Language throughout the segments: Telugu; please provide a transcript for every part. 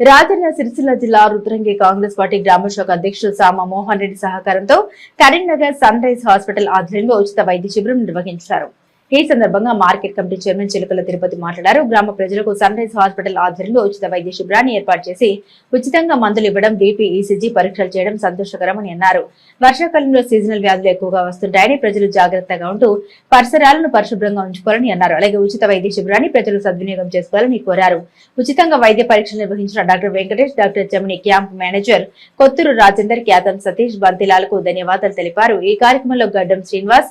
రాజన్న సిరిసిల్ల జిల్లా రుద్రంగి కాంగ్రెస్ పార్టీ గ్రామశాఖ అధ్యక్షుడు సామ మోహన్ రెడ్డి సహకారంతో కరీంనగర్ సన్ రైజ్ హాస్పిటల్ ఆధ్వర్యంలో ఉచిత వైద్య శిబిరం నిర్వహించారు. ఈ సందర్భంగా market committee chairman Chilukala Tirupati మాట్లాడారు. గ్రామ ప్రజలకు సన్ రైజ్ హాస్పిటల్ ఆధ్వర్యంలో ఉచిత వైద్య శిబిరాన్ని ఏర్పాటు చేసి ఉచితంగా మందులు ఇవ్వడం బీపీ ఈసీజీ పరీక్షలు చేయడం సంతోషకరమని అన్నారు. వర్షాకాలంలో సీజనల్ వ్యాధులు ఎక్కువగా వస్తుంటాయని ప్రజలు జాగ్రత్తగా ఉంటూ పరిసరాలను పరిశుభ్రంగా ఉంచుకోవాలని అన్నారు. అలాగే ఉచిత వైద్య శిబిరాన్ని ప్రజలు సద్వినియోగం చేసుకోవాలని కోరారు. ఉచితంగా వైద్య పరీక్షలు నిర్వహించిన doctor Venkatesh doctor Jamini camp manager Kothur Rajender Khyatam Satish బంతిలాలకు ధన్యవాదాలు తెలిపారు. ఈ కార్యక్రమంలో గడ్డం శ్రీనివాస్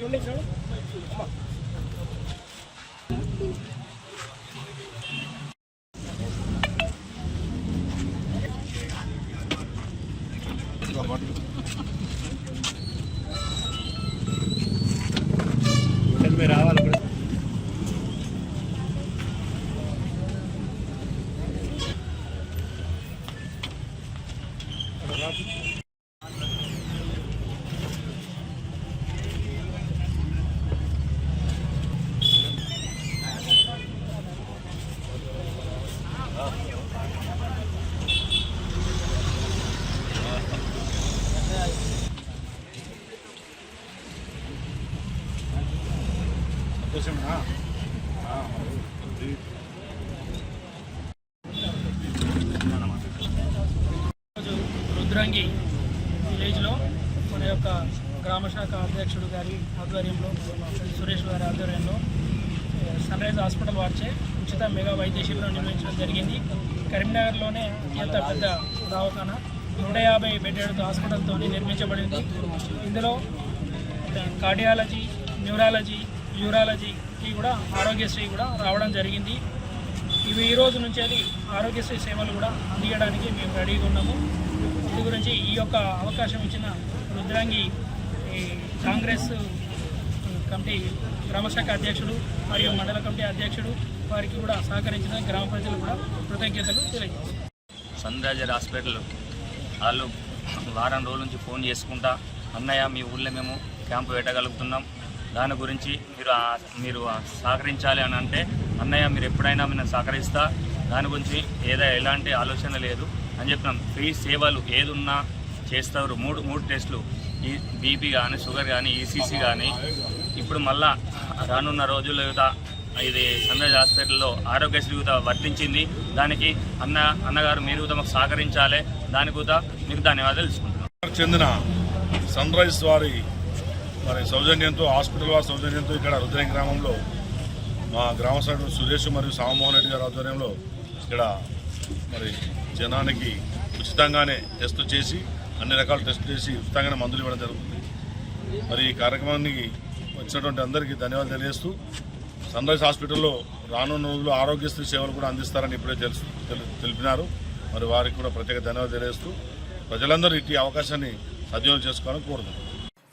చూడండి Thank you. ఈరోజు రుద్రంగి విలేజ్లో మన యొక్క గ్రామ శాఖ అధ్యక్షుడు గారి ఆధ్వర్యంలో సురేష్ గారి ఆధ్వర్యంలో సన్ రైజ్ హాస్పిటల్ వారిచే ఉచిత మెగా వైద్య శిబిరం నిర్వహించడం జరిగింది. కరీంనగర్లోనే అత్యంత పెద్ద దవాఖాన నూట యాభై బెడ్డెడ్ హాస్పిటల్తో నిర్మించబడింది. ఇందులో కార్డియాలజీ న్యూరాలజీ యూరాలజీకి కూడా ఆరోగ్యశ్రీ కూడా రావడం జరిగింది. ఇవి ఈ రోజు నుంచి అది ఆరోగ్యశ్రీ సేవలు కూడా అందించడానికి మేము రెడీగా ఉన్నాము. ఇందు గురించి ఈ యొక్క అవకాశం ఇచ్చిన రుద్రాంగి ఈ కాంగ్రెస్ కమిటీ గ్రామశాఖ అధ్యక్షుడు మరియు మండల కమిటీ అధ్యక్షుడు వారికి కూడా సహకరించిన గ్రామ ప్రజలు కూడా కృతజ్ఞతలు తెలియజేస్తారు సన్ హాస్పిటల్ వాళ్ళు వారం రోజుల నుంచి ఫోన్ చేసుకుంటా అన్నయ్య మీ ఊళ్ళో మేము క్యాంపు పెట్టగలుగుతున్నాం. దాని గురించి మీరు మీరు సహకరించాలి అని అంటే అన్నయ్య మీరు ఎప్పుడైనా నేను సహకరిస్తా. దాని గురించి ఏదో ఎలాంటి ఆలోచన లేదు అని చెప్పినాం. ఫ్రీ సేవలు ఏదున్నా చేస్తారు. మూడు మూడు టెస్టులు. ఈ బీపీ కానీ షుగర్ కానీ ఈసీసీ కానీ ఇప్పుడు మళ్ళా రానున్న రోజుల్లో ఇది సన్రైజ్ హాస్పిటల్లో ఆరోగ్యశ్రీ కూడా వర్తించింది. దానికి అన్న అన్నగారు మీరు కూడా మాకు సహకరించాలి. దాని కూడా మీకు ధన్యవాదాలు తెలుసుకుంటున్నాం. చెందిన సన్ రైజ్ వారి మరి సౌజన్యంతో హాస్పిటల్ వారి సౌజన్యంతో ఇక్కడ రుద్రంగి గ్రామంలో మా గ్రామ సభ్యుడు సురేష్ మరియు సామమోహన్ రెడ్డి గారి ఆధ్వర్యంలో ఇక్కడ మరి జనానికి ఉచితంగానే టెస్టులు చేసి అన్ని రకాల టెస్టులు చేసి ఉచితంగానే మందులు ఇవ్వడం జరుగుతుంది. మరి ఈ కార్యక్రమానికి వచ్చినటువంటి అందరికీ ధన్యవాదాలు తెలియజేస్తూ సన్ రైజ్ హాస్పిటల్లో రానున్న రోజుల్లో ఆరోగ్యశ్రీ సేవలు కూడా అందిస్తారని ఇప్పుడే తెలుసు తెలిపినారు. మరి వారికి కూడా ప్రత్యేక ధన్యవాదాలు తెలియజేస్తూ ప్రజలందరూ ఇట్టి అవకాశాన్ని సద్వినియోగం చేసుకోవాలని కోరుతున్నాను